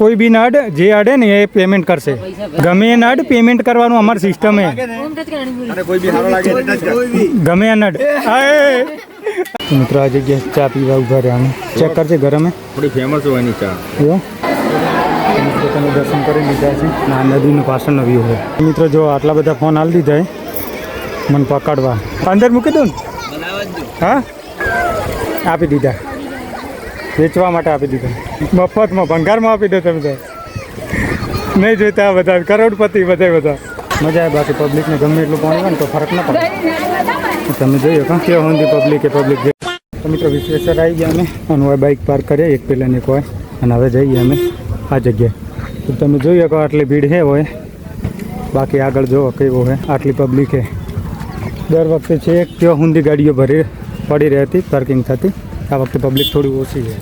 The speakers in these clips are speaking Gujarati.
કોઈ બી નડ જે અડે ને એ પેમેન્ટ કરશે. ગમે એ નડ પેમેન્ટ કરવાનું અમારી સિસ્ટમ એ. ગમે એ નડ. મિત્રો આ જગ્યાએ ચા પીવા ઊભા રહ્યા અમે ચેક કરજે ગરમે. થોડી ફેમસ હોય એની ચા. જો મિત્રો તમે દર્શન કરી લીધા છે. આ નદીનું પાછળનો વ્યૂ હોય મિત્રો જો આટલા બધા ફોન હાલ દીધા મને પકડવા. અંદર મૂકી દઉં ને? હા? આપી દીધા. વેચવા માટે આપી દીધો. મફતમાં, ભંગારમાં આપી દો તમે તો. નહીં જોઈતા બધા, કરોડપતિ બધા બધા. મજા આવે બાકી પબ્લિકને ગમે એટલું પાણી હોય ને તો ફરક ના પડે. તમે જોયો કાં કેવા સુધી પબ્લિક પબ્લિક તો મિત્રો વિશ્વેશ્વર આવી ગયા અમે. અને હવે બાઇક પાર્ક કરીએ, એક પેલા એક હોય. અને હવે જઈએ અમે આ જગ્યાએ. તો તમે જોઈ શકો આટલી ભીડ છે હોય. બાકી આગળ જુઓ કેવું હોય આટલી પબ્લિક છે દર વખતે છે એક, ત્યાં સુધી ગાડીઓ ભરી, પડી રહેતી પાર્કિંગ થતી. આ વખતે પબ્લિક થોડી ઓછી છે.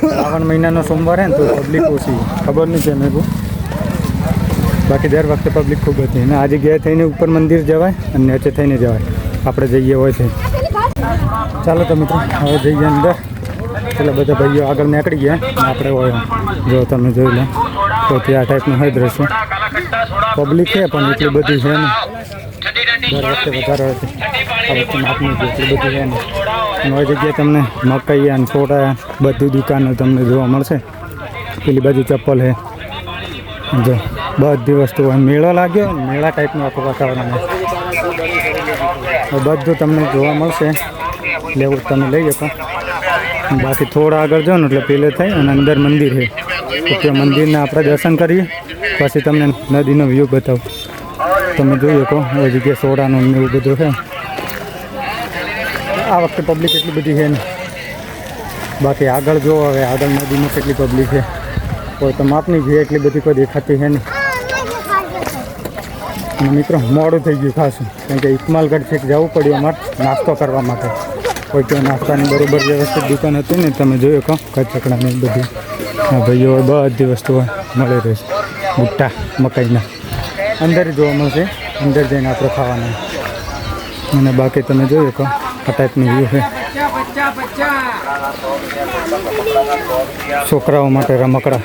શ્રાવણ મહિનાનો સોમવાર હે ને તો પબ્લિક ઓછી ખબર નહીં છે મેં બાકી દર વખતે પબ્લિક ખૂબ હતી અને આજે ગયા થઈને ઉપર મંદિર જવાય અને નીચે થઈને જવાય. આપણે જઈએ હોય છે. ચાલો તો મિત્રો, હવે જઈએ અંદર. એટલે બધા ભાઈઓ આગળ નીકળી ગયા આપણે હોય જો તમે જોઈ લો. તો ત્યાં આ ટાઈપનું હોય દ્રશ્ય. પબ્લિક છે, પણ એટલી બધી છે ને દર વખતે વધારે હતી આ વખતે માપની એટલી બધી છે ને અને હવે જગ્યાએ તમને મકાઈ અને છોટા બધી દુકાનો તમને જોવા મળશે. પેલી બાજુ ચપ્પલ છે. જો, બધી વસ્તુ મેળો લાગ્યો મેળા ટાઈપનું આખું વાતાવરણ બધું તમને જોવા મળશે. લેવું તમે લઈ શકો બાકી થોડા આગળ જાઓ ને એટલે પેલે થાય અને અંદર મંદિર છે. તો મંદિરના આપણે દર્શન કરીએ. પછી તમને નદીનો વ્યૂ બતાવું. તમે જોઈ શકો એ જગ્યાએ સોડાનું એવું બધું છે. આ વખતે પબ્લિક એટલી બધી છે નહીં. બાકી આગળ જો હવે આગળ નદીમાં કેટલી પબ્લિક છે. કોઈ તો માપની છે એટલી બધી કોઈ દેખાતી છે નહીં. મિત્રો, મોડું થઈ ગયું ખાસું. કારણ કે ઇકમાલગઢ છેક જવું પડ્યું અમારે નાસ્તો કરવા માટે. કોઈ તો નાસ્તાની બરોબર વ્યવસ્થિત દુકાન હતી ને તમે જોયો કહો કચકડાની બધી. ભાઈઓ બધી વસ્તુઓ મળી રહેશે ભુટ્ટા મકાઈના. અંદર જોવા મળશે અંદર જઈને આપણે ખાવાના. અને બાકી તમે જોયો કહો આ વ્યૂ છે છોકરાઓ માટે રમકડા.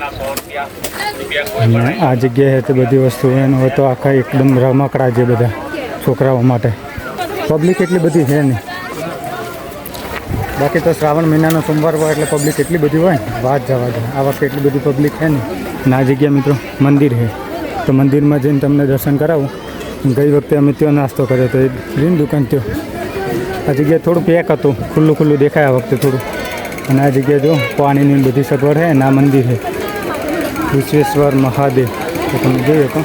અને આ જગ્યાએ તે બધી વસ્તુ. એનું હોય તો આખા એકદમ રમકડા છે બધા છોકરાઓ માટે. પબ્લિક એટલી બધી છે નહીં. બાકી તો શ્રાવણ મહિનાનો સોમવાર હોય એટલે પબ્લિક એટલી બધી હોય વાત જવા દે. આ વખતે એટલી બધી પબ્લિક છે ને આ જગ્યા મિત્રો મંદિર છે. તો મંદિરમાં જઈને તમને દર્શન કરાવું. ગઈ વખતે અમે ત્યાં નાસ્તો કર્યો તો એ ગ્રીન દુકાન ત્યાં આ જગ્યા થોડું પેક હતું. ખુલ્લું ખુલ્લું દેખાય આ વખતે થોડું. અને આ જગ્યા જો પાણીની બધી સગવડ છે અને આ મંદિર છે. વિશ્વેશ્વર મહાદેવ. તો તમે જોઈ શકો.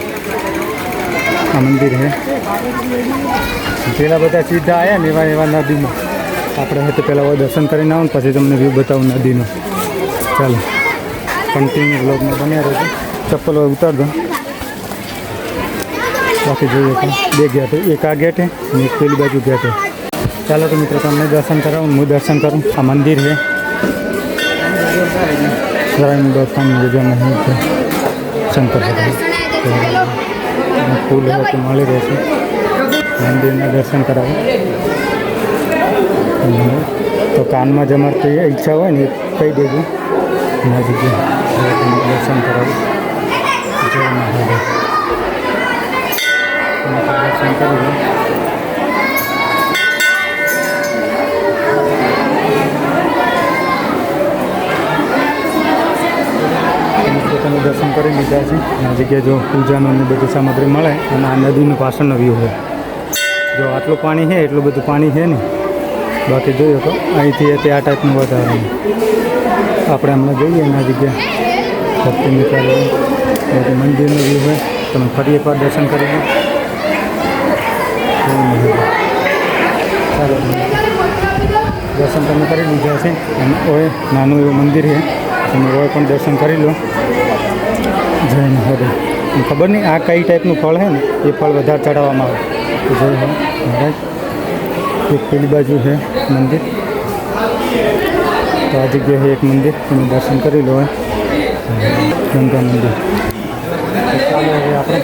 આ મંદિર છે. પેલા બધા સીધા આવ્યા ને એવા એવા નદીમાં. આપણે હવે પહેલાં હવે દર્શન કરીને આવું ને પછી તમને વ્યૂ બતાવું નદીનો. ચાલો. કન્ટિન્યુ બ્લોગમાં બન્યા રહેજો. ચપ્પલ હવે ઉતાર દો. બાકી જોઈએ તો બે ગેટ એક આ ગેટ છે અને એક પેલી બાજુ ગેટ છે. ચાલો તો મિત્રો તમને દર્શન કરાવું હું દર્શન કરું. આ મંદિર છે. દર્શન જગ્યા છે. શંકર ફૂલ લોકો મળી રહેશે મંદિરના દર્શન કરાવું. તો કાનમાં જ અમારે ઈચ્છા હોય ને કહી દેજો. તમને દર્શન કરાવું. જય મહાદેવ. દર્શન કરી લો દર્શન કરી લીધા છે. આ જગ્યાએ જો પૂજાનું અને બધી સામગ્રી મળે અને આ નદીનું પાછળનો વ્યૂ હોય. જો આટલું પાણી છે, એટલું બધું પાણી છે ને, બાકી જોઈએ તો અહીંથી તે આ ટાઈપનું વધારે આપણે હમણાં જોઈએ ને આ જગ્યા ભક્તિ બાકી મંદિરનો વ્યૂ હોય, તમે ફરી એકવાર દર્શન કરી લો. ચાલો, દર્શન તમે કરી લીધા છે. અને ઓય, નાનું એવું મંદિર છે. તમે ઓય પણ દર્શન કરી લો. જય હરે ખબર નહીં આ કઈ ટાઈપનું ફળ છે ને? એ ફળ વધારે ચડાવવામાં આવે. જય હો મહારાજ. એક પેલી બાજુ છે મંદિર. તો આ જગ્યાએ એક મંદિર. તમે દર્શન કરી લો ગંગા મંદિર. આપણે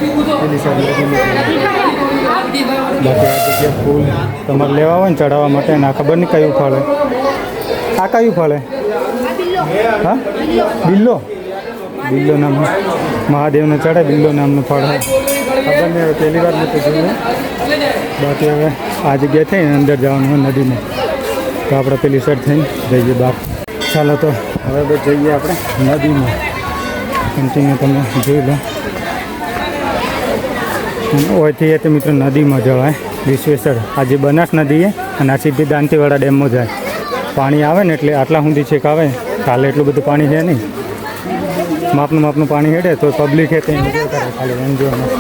ફૂલ તમારે લેવા હોય ને ચડાવવા માટે, ના ખબર નહીં કયું ફળ આ કયું ફળ હા? બિલ્લો. બિલ્લો નામનો મહાદેવને ચડે બિલ્લો નામનું ફળ ખબર નહીં પહેલી વાર નથી જોયું. બાકી હવે આ જગ્યાએ થઈને અંદર જવાનું હોય નદીને. તો આપણે પેલી સાઈડ થઈને જઈએ બહાર ચાલો તો હવે તો જઈએ આપણે નદીમાં કન્ટિન્યુ તમે જોઈ લો. ઓયથી તો મિત્રો નદીમાં જવાય. વિશ્વેશ્વર. આજે બનાસ નદી છે, અને આ સીધી દાંતીવાડા ડેમમાં જાય. પાણી આવે ને એટલે આટલા સુધી છેક આવે. કાલે એટલું બધું પાણી છે નહીં. માપનું માપનું પાણી હેડે તો પબ્લિક હે તે મજા કરે ખાલી એનજીઓમાં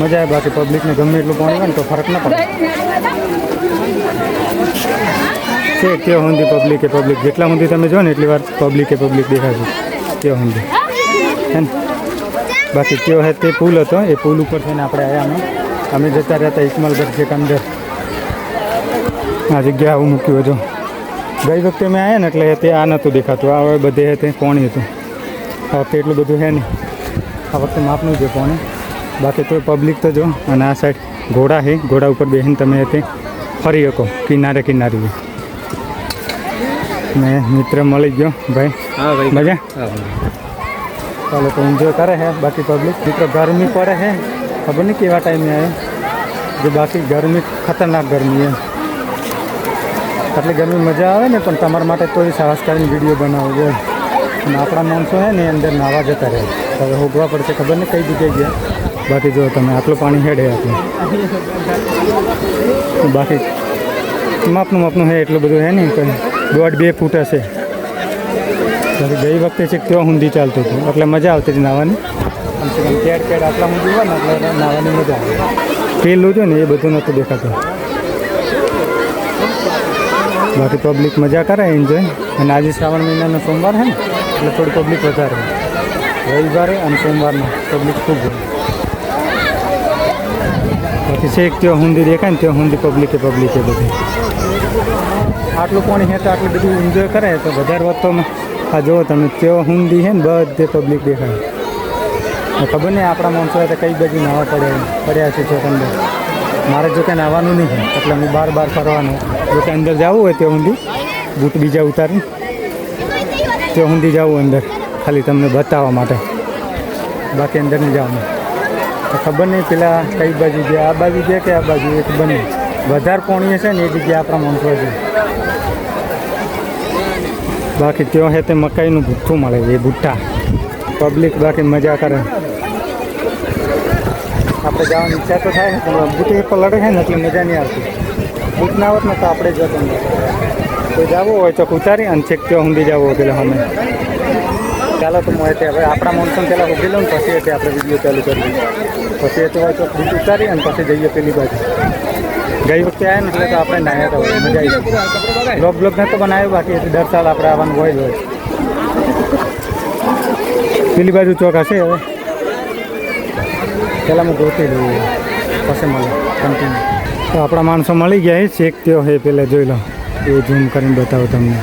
મજા આવે બાકી પબ્લિકને ગમે એટલું પાણી હોય ને તો ફરક ના પડે. છે ત્યાં સુધી પબ્લિકે પબ્લિક જેટલા સુધી તમે જો ને એટલી વાર પબ્લિકે પબ્લિક દેખાશે. ત્યાં સુધી હે ને? બાકી કયો હે તે પુલ હતો, એ પુલ ઉપર થઈને આપણે આવ્યા અમે. જતા રહેતા ઇકમલગઢ છે અંદર આ જગ્યા આવું મૂક્યું હતું. ગઈ વખતે મેં આવ્યા ને એટલે તે આ નહોતું દેખાતું. આ હવે બધે તે પોણી હતું. આ વખતે એટલું બધું છે નહીં. આ વખતે માપનું છે પોણી બાકી તો પબ્લિક તો જો અને આ સાઈડ ઘોડા છે ઘોડા ઉપર બેસીને તમે તે ફરી શકો કિનારે કિનારે ને મિત્ર મળી ગયો ભાઈ. હા ભાઈ. મજા? ચાલો તો એન્જોય કરે છે બાકી પબ્લિક મિત્રો ગરમી પડે છે ખબર નહીં કેવા ટાઈમે આવે જે બાકી ગરમી ખતરનાક ગરમી એમ આટલી ગરમી મજા આવે ને પણ તમારા માટે તો એ સાહસ કરીને વીડિયો બનાવવો જોઈએ અને આપણા માણસો હે ને અંદર નાવા જતા રહે. હવે હોગવા પડશે, ખબર નહીં કઈ જગ્યાએ ગયા. બાકી જો તમે આટલું પાણી હેડે આપણે. બાકી માપનું માપનું હે, એટલું બધું હે ને કંઈ દોઢ બે ફૂટ હશે. ત્યારે ગઈ વખતે છે ત્યાં ઊંધી ચાલતું હતું. એટલે મજા આવતી હતી નાવાની. કમસે કમ કેડ કેડ આટલા ઊંધી હોય ને, એટલે નાવાની મજા આવે. પેલું છે ને, એ બધું નહોતું દેખાતું. બાકી પબ્લિક મજા કરે એન્જોય અને આજે શ્રાવણ મહિનાનો સોમવાર છે ને એટલે થોડી પબ્લિક વધારે રવિવારે અને સોમવારમાં પબ્લિક ખૂબ હોય. બાકી છેક ત્યાં હુંદી દેખાય ને ત્યાં હુંદી પબ્લિકે પબ્લિકે બધી. આટલું પાણી હે તો આટલું બધું એન્જોય કરે તો વધારે વધતોમાં આ જુઓ તમે, ત્યાં હુંદી છે ને બધે પબ્લિક દેખાય. ખબર નહીં આપણા માણસો તો કઈ બાજુ નાવા પડે, પડ્યા છે ચોક અંદર. મારે જો કે નાવાનું નહીં એટલે હું બાર બાર ફરવાનું જો કે અંદર જવું હોય ત્યાં ઊંધી, બૂટ બીજા ઉતારી ત્યાં ઊંધી જવું અંદર. ખાલી તમને બતાવવા માટે. બાકી અંદર નહીં જવાનું તો ખબર નહીં પેલા કઈ બાજુ જે આ બાજુ જે કે આ બાજુ? એ ખબર નહીં. વધારે પોણીએ છે ને એ જગ્યાએ આપણા માણસો છે. બાકી ત્યાં છે તે મકાઈનું ભૂઠ્ઠું મળે એ ભૂઠ્ઠા. પબ્લિક બાકી મજા કરે. આપણે જવાની ઈચ્છા તો થાય પણ બૂટ એક લડે છે ને એટલે મજા નહીં આવતી. બૂટ ના આવત ને તો આપણે જતો. નહીં તો જવું હોય તો ઉતારી અને છેક ત્યાં ઊંધી જવું પેલા અમે. ચાલો તો તે હવે આપણા મોનસૂન પહેલાં ઊભી લઉં પછી એટલે આપણે વીડિયો ચાલુ કરીએ. પછી એ તો હોય તો બીજ ઉતારી અને પછી જઈએ પેલી બાજુ. ગઈ વખતે આવ્યા ને એટલે તો આપણે નાહ્યા હતા, મજા આવી બ્લોગ બ્લોગ નહોતો બનાવ્યો, બાકી એટલે દર સાલ આપણે આવવાનું હોય જ હોય. પેલી બાજુ ચોક હશે હવે. પહેલાં હું ગોતી લઉં, પછી મળે કન્ટિન્યુ તો આપણા માણસો મળી ગયા છે, એક ત્યો હે પહેલાં જોઈ લો. એ ઝૂમ કરીને બતાવો તમને.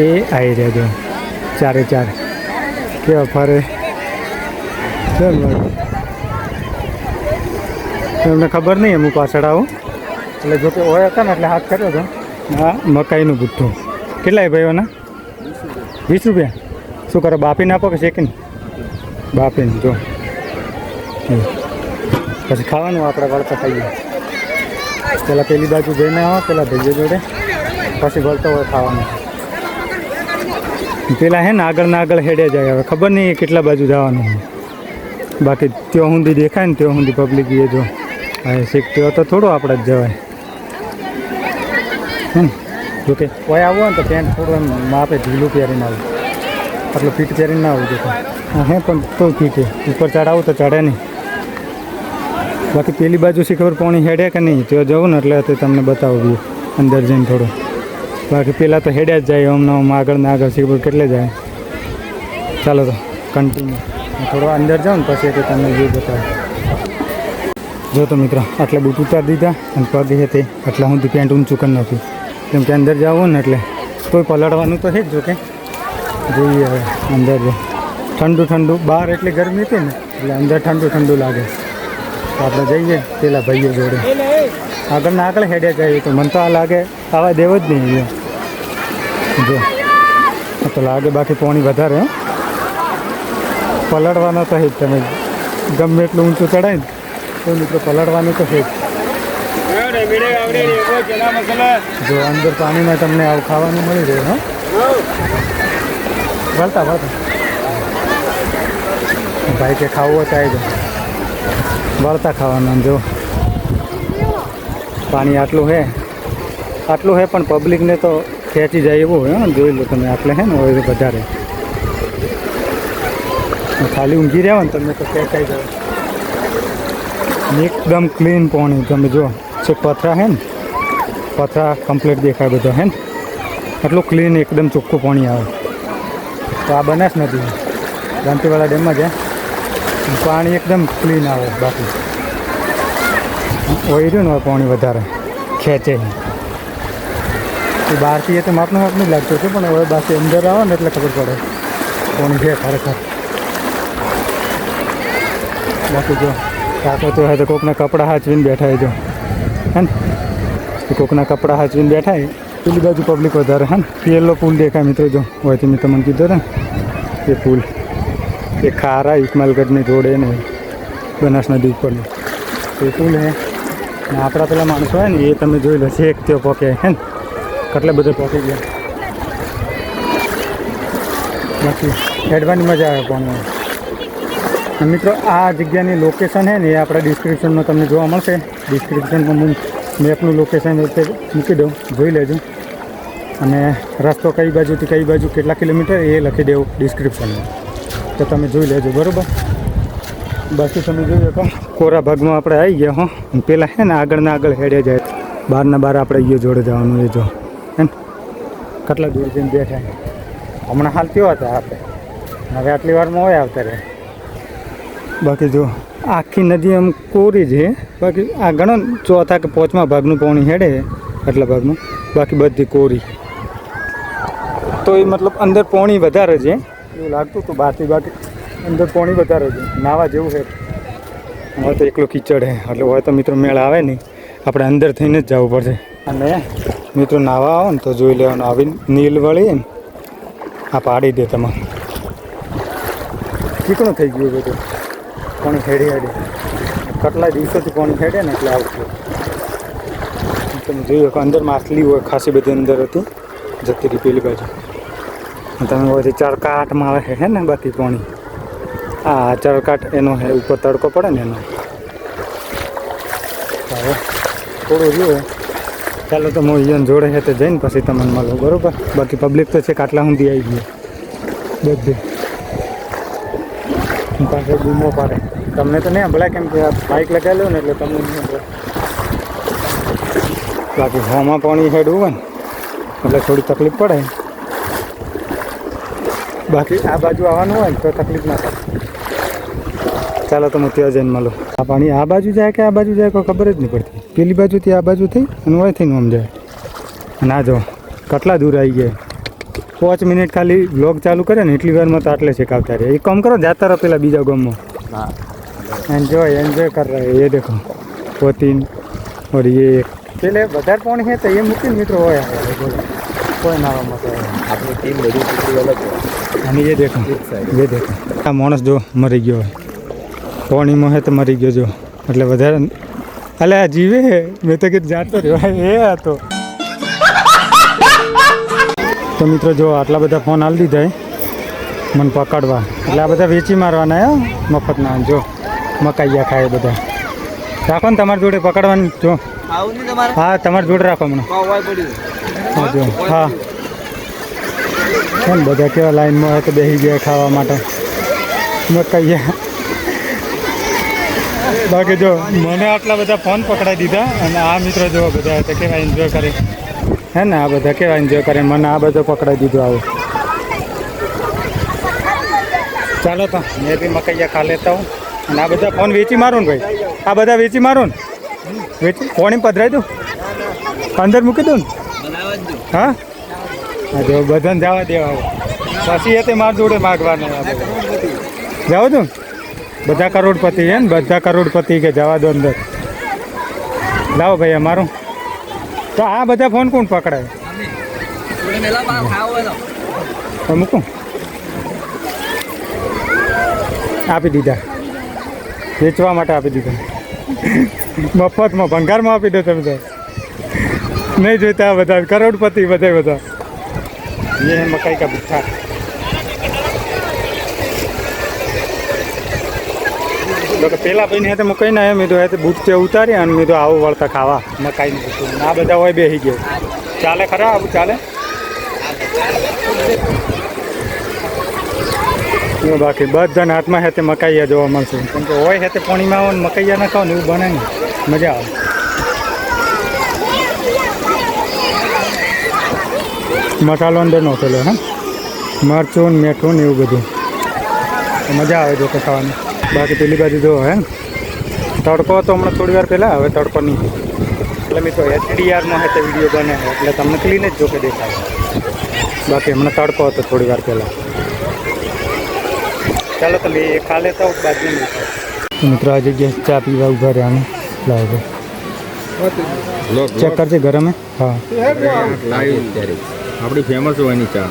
એ આવી રહ્યા જો ચારે ચાર. કેવા ફરે ચાલ મળે ખબર નહીં અમુક પાછળ આવું એટલે જોકે ઓય હતા ને એટલે હાથ કર્યો હતો. હા મકાઈનું ગુઠ્ઠું કેટલાય ભાઈઓના? વીસ રૂપિયા. શું કરો બાપીને આપો કે શેકીને? બાપીને જો. પછી ખાવાનું આપણે વળતા ખાઈએ. પહેલાં પેલી બાજુ જઈને આવો પેલા ભાઈઓ જોડે. પછી વળતો હોય ખાવાનું. પેલા હે ને આગળ ને આગળ હેડે જાય, હવે ખબર નહીં કેટલા બાજુ જવાનું. બાકી ત્યાં સુધી દેખાય ને ત્યાં સુધી પબ્લિક એ જો. હા શીખતો તો થોડું આપણે જ જવાય. જોકે કોઈ હોય ને તો પેન્ટ થોડું એમ માપે, ઢીલું પહેરીને આવું. આટલું ફીટ પહેરીને ના આવું જોકે. હે પણ તો ફીટ. ઉપર ચડાવું તો ચડે નહીં. બાકી પેલી બાજુ શીખવર પાણી હેડે કે નહીં? ત્યાં જવું ને એટલે તમને બતાવું અંદર જઈને થોડું. બાકી પેલા તો હેડ્યા જ જાય, હમણાં ને આગળ ને આગળ શી કેટલે જાય. ચાલો તો કન્ટિન્યુ થોડો અંદર જાઉં ને પછી તમને જોઈ બતાવો. જો તો મિત્રો, આટલા બૂટ ઉતારી દીધા અને પગ હતી આટલા સુધી પેન્ટ ઊંચું કરી નાખ્યું. કેમ કે અંદર જવું ને એટલે કોઈ પલળવાનું તો છે જ જો કે. જોઈએ હવે, અંદર ઠંડુ ઠંડુ, બહાર એટલી ગરમી હતી ને, એટલે અંદર ઠંડુ ઠંડુ લાગે. તો આપણે જઈએ, પેલા ભાઈઓ જોડે. આગળ ને આગળ હેડે જઈએ તો મને તો આ લાગે, આવા દેવ જ નહીં જો તો લાગે બાકી પાણી વધારે પલળવાનો તો છે તમે. ગમે એટલું ઊંચું ચડાય ને, તો મિત્રો પલળવાનું તો છે જો, અંદર પાણીમાં તમને આવું ખાવાનું મળી રહે હા. વળતા વળતા ભાઈ કે ખાવું હોય તો આવી જાય વળતા ખાવાનું, જો. પાણી આટલું હે. આટલું હે પણ પબ્લિકને તો ખેંચી જાય એવું હોય જોઈ લો તમે આટલે હે ને, હોય વધારે. ખાલી ઊંઘી રહ્યા હોય ને તમને તો ખેંચાઈ જાય. એકદમ ક્લીન પાણી, તમે જો છે પથરા હે ને, પથરા કમ્પ્લીટ દેખાય બધો હે ને. આટલું ક્લીન એકદમ ચોખ્ખું પાણી આવે. તો આ બનાસ નથી દાંતીવાળા ડેમમાં જ પાણી એકદમ ક્લીન આવે બાકી. ઓઈ ને પાણી વધારે ખેંચે. બહારથી એ તો માપનું માપનું જ લાગતું હતું, પણ હવે બાકી અંદર આવે ને એટલે ખબર પડે. પાણી છે ખરેખર. બાકી જો, કાકો તો હોય તો કોકના કપડાં હાચવીને બેઠા જો. હે ને? કોકના કપડાં હાચવીને બેઠા પેલી બાજુ પબ્લિક વધારે. હે ને? પેલો પુલ દેખાય મિત્રો જો હોય મેં તમને કીધું ને. એ પુલ. એ ખારા ઇકમાલગઢની જોડે ને બનાસ નદી ઉપરનો. એ પુલ હે. ને આપણા પેલા માણસો હોય ને, એ તમે જોઈ લો છે એક તેઓ પોકે હે ને. કેટલે બધે પોકી ગયા. બાકી એડવાની મજા આવે પણ. મિત્રો, આ જગ્યાની લોકેશન છે ને, એ આપણા ડિસ્ક્રિપ્શનમાં તમને જોવા મળશે. ડિસ્ક્રિપ્શનમાં હું મેપનું લોકેશન એ મૂકી દઉં. જોઈ લેજો. અને રસ્તો કઈ બાજુથી કઈ બાજુ કેટલા કિલોમીટર એ લખી દેવું ડિસ્ક્રિપ્શનમાં તો તમે જોઈ લેજો, બરાબર? બાકી તમે જોઈ શકો કોરા ભાગમાં આપણે આવી ગયા હો. પેલા હે ને આગળના આગળ હેડે જાય. બહારના બહાર આપણે અહીંયા જોડે જવાનું એ જો. હે ને? કેટલા દૂર જઈને બેઠા હમણાં હાલ કેવા હતા આપણે? હવે આટલી વારમાં હોય આવતા રહે. બાકી જો, આખી નદી આમ કોરી છે. બાકી આ ઘણો ચોથા કે પાંચમા ભાગનું પાણી હેડે આટલા ભાગનું. બાકી બધી કોરી. તો એ મતલબ અંદર પાણી વધારે છે. એવું લાગતું હતું બહારથી બાકી. અંદર પાણી વધારે છે. નાવા જેવું છે. હવે તો એકલો કીચડ છે. એટલે હોય તો મિત્રો મેળ આવે નહીં. આપણે અંદર થઈને જ જવું પડશે. અને મિત્રો નાવા આવો ને તો જોઈ લેવાનું. આવી નીલ વળી ને, આ પાડી દે તમારે. ચીકણું થઈ ગયું બધું. પાણી હેડી હેડી. કેટલા દિવસોથી પાણી હેડે ને એટલે આવતું તમે જોયું કે અંદર માછલી હોય, ખાસી બધી અંદર હતી. જતી રહી પેલી બાજુ. તમે તમે ચાર ચરકાટમાં આવે છે ને બાકી પાણી. હા ચરકાટ એનો હે, ઉપર તડકો પડે ને એનો. હવે થોડું રહ્યું ચાલો તમે હું જોડે છે તો જઈને પછી તમને મળું, બરાબર? બાકી પબ્લિક તો છે કાટલા સુધી આવી ગઈ બધી. પાસે બૂમો પાડે. તમને તો નહીં ભલા કેમ કે આ બાઇક લગાવેલું ને એટલે તમને નહીં બાકી હોમાં પાણી હેડ હોય ને, એટલે થોડી તકલીફ પડે. બાકી આ બાજુ આવવાનું હોય ને તો તકલીફ ના પડે ચાલો તો હું ત્યાં જઈને મળું. આ પાણી આ બાજુ જાય કે આ બાજુ જાય કોઈ ખબર જ નહીં પડતી. પેલી બાજુથી આ બાજુ થઈ અને વય થઈને આમ જાય. ના જો કેટલા દૂર આવી ગયા. પાંચ મિનિટ ખાલી વ્લોગ ચાલુ કરે ને એટલી વારમાં તો આટલે શેકાવતા રહે. એ કામ કરો જાતા રહો પેલા બીજા ગામમાં. એન્જોય એન્જોય કર રહે. એ દેખો પોતીન ઓર એ પેલે વધારે પાણી છે તો એ મૂકીને મિત્રો હોય કોઈ ના આપણી ટીમ બધી અલગ અને એ દેખો એ દેખો. આ માણસ જો મરી ગયો હોય. પાણીમાં હે તો મરી ગયો જો. એટલે વધારે અલે આ જીવે મેં તો કીધું જાતો રહ્યો. એ હતો તો. મિત્રો જો આટલા બધા ફોન આલી દીધા મને પકડવા. એટલે આ બધા વેચી મારવાના હે મફતના. જો મકાઈયા ખાય બધા. રાખો ને તમારી જોડે પકડવાની. જો. હા તમારી જોડે રાખો હમણાં. હા જો. હા. કેમ બધા કેવા લાઈનમાં હોય તો બેસી ગયા ખાવા માટે? મકાઈયા. બાકી જો મને આટલા બધા ફોન પકડાઈ દીધા અને આ મિત્રો જો બધા તો કેવા એન્જોય કરે. હે ને, આ બધા કેવા એન્જોય કરે? મને આ બધો પકડાઈ દીધો આવું. ચાલો તો, મેં બી મકાઈયા ખા લેતા હું અને આ બધા ફોન વેચી મારું ને ભાઈ? આ બધા વેચી મારું ને? વેચી? કોણી પધરાઈ દઉં? અંદર મૂકી દઉં ને? હા? જો બધાને જવા દેવા પછી એ તે માર જોડે માગવાના. જાઓ તું. બધા કરોડપતિ છે ને, બધા કરોડપતિ કે જવા દો અંદર. લાવો ભાઈ અમારું. તો આ બધા ફોન કોણ પકડાય મૂકું. આપી દીધા. વેચવા માટે આપી દીધા. મફતમાં, ભંગારમાં આપી દો તમે તો. નહીં જોઈતા બધા. કરોડપતિ બધા બધા. મકાઈ કા ભૂઠા તો કે પેલા ભાઈને હાથે મકઈ ના મેં તો હાથે બૂટ તે ઉતારી અને મેં તો આવું વળતા ખાવા. મકાઈનું ભૂટ્ટું આ બધા હોય બેસી ગયો. ચાલે ખરા આવું ચાલે? બાકી બધાને હાથમાં હેતે મકાઈયા જોવા મળશે. કેમ કે હોય હેતે પાણીમાં આવો ને મકાઈયા ના ખાઓ ને એવું બને ને મજા આવે. મસાલો અંદર નહોતેલો હા? મરચું મીઠું ને એવું બધું. મજા આવે જો કે ખાવાની. બાકી પેલી બાજુ જો હે તડકો હતો હમણાં થોડી વાર પહેલાં હવે તડકો નહીં. એટલે મિત્રો એચડીઆરમાં હે તે વીડિયો બને એટલે તમને ક્લીન જ જો કે દેખાય. બાકી હમણાં તડકો હતો થોડી વાર પહેલાં. ચાલો તમે એ ખા લેતા હું બાજુ નહીં મિત્રો આ જગ્યાએ ચા પીવા ઊભા રહ્યા અમે લાવો ચેક કરજે ગરમ? હે. હા આપણી ફેમસ હોયની ચા.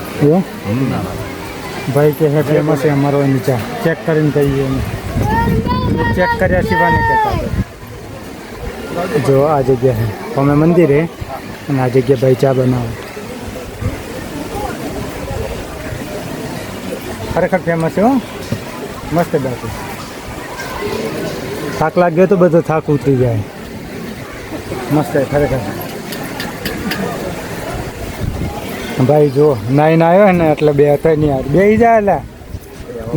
ભાઈ કે હે ફેમસ છે અમારો એની ચા. ચેક કરીને કહીએ અમે. ચેક કર્યા નહીં કહેતા જો આ જગ્યા અમે મંદિરે અને આ જગ્યા ભાઈ ચા બનાવો. ખરેખર ફેમસ હો. મસ્ત બાકી થાક લાગ્યો તો બધો થાક ઉતરી જાય. મસ્ત ખરેખર. ભાઈ જો નાઈને આવ્યો ને એટલે બે હતા નહીં. બે જાય એટલે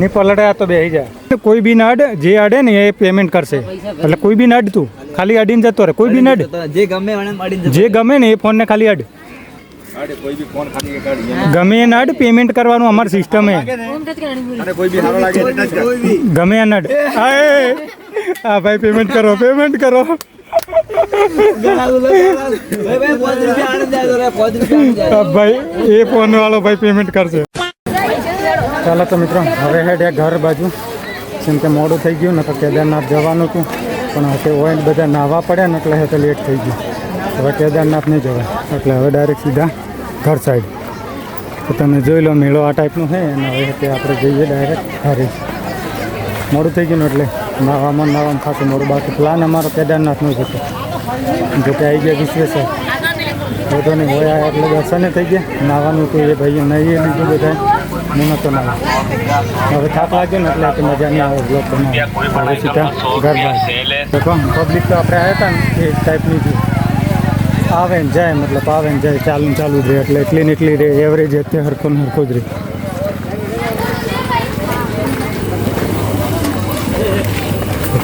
નહીં પલટે આ તો બેસી જાય. કોઈ બી ના અડે જે અડે ને એ પેમેન્ટ કરશે. એટલે કોઈ બી નડ તું ખાલી અડીને જતો રહે. કોઈ બી નડ. જે ગમે જે ગમે ને એ ફોનને ખાલી અડ. અરે કોઈ બી ફોન ખાલી એક અડી ગમે નડ પેમેન્ટ કરવાનું અમારી સિસ્ટમ હે. ગમે નડ અડ. હા એ. હા ભાઈ પેમેન્ટ કરો પેમેન્ટ કરો. ભાઈ એ ફોન વાળો ભાઈ પેમેન્ટ કરશે. ચાલો તો મિત્રો, હવે હેડ ઘર બાજુ. જેમ કે મોડું થઈ ગયું ને તો કેદારનાથ જવાનું હતું. પણ હવે ને બધા નાહવા પડે ને, એટલે હવે તો લેટ થઈ ગયું. હવે કેદારનાથ નહીં જવાય. એટલે હવે ડાયરેક્ટ સીધા ઘર સાઈડ તો તમે જોઈ લો, મેળો આ ટાઈપનું છે. અને હવે તે આપણે જઈએ ડાયરેક્ટ ઘરે. મોડું થઈ ગયું ને એટલે નાવામાં નાવામાં ખાતું મોડું. બાકી પ્લાન અમારો કેદારનાથનો જ હતો. જો કે આવી ગયા વિશ્વેશ્વર. નહીં હોય એટલે દર્શને થઈ ગયા. નાવાનું હતું એ ભાઈએ નહીં લીધું બધા હું નહોતો નાવા હવે થાક લાગ્યો ને એટલે આટલી મજા નહીં આવે બ્લોક બનાવે હવે સીધા ઘર બાર તો કોણ? પબ્લિક તો આપણે આવ્યા હતા ને, એ ટાઈપની હતી આવે ને જાય, મતલબ આવે ને જાય, ચાલુ ને ચાલુ જ રહે, એટલે એટલી ને એટલી રહે એવરેજ અત્યારે હરખો ને હરખો જ રહે.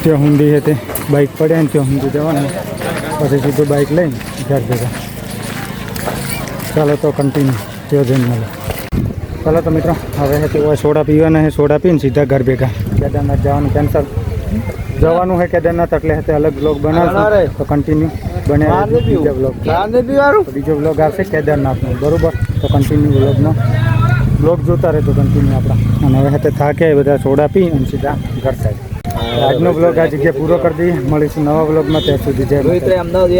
ત્યાં હુંડી છે તે બાઇક પડે ને ત્યાં હુંડી જવાનું. પછી સીધું બાઇક લઈને ઘર ભેગા. ચાલો તો કન્ટિન્યુ ત્યાં જઈને મળે ચાલો તો મિત્રો હવે છે તે સોડા પીવાના છે સોડા પીને સીધા ઘર ભેગા. કેદારનાથ જવાનું કેન્સલ જવાનું છે કેદારનાથ એટલે હતે અલગ બ્લોગ બનાવશે. તો કન્ટિન્યુ બને બીજો બ્લોગ બીજો બ્લોગ આવશે કેદારનાથનો બરોબર? તો કન્ટિન્યુ બ્લોગનો બ્લોગ જોતા રહેતો કન્ટિન્યુ આપણા. અને હવે હાથે થાકે બધા સોડા પી અને સીધા ઘર સાઈડ આજનો બ્લોગ આ જગ્યાએ પૂરો કરી દઈએ. મળીશું નવા બ્લોગમાં ત્યાં સુધી જય અમદાવાદ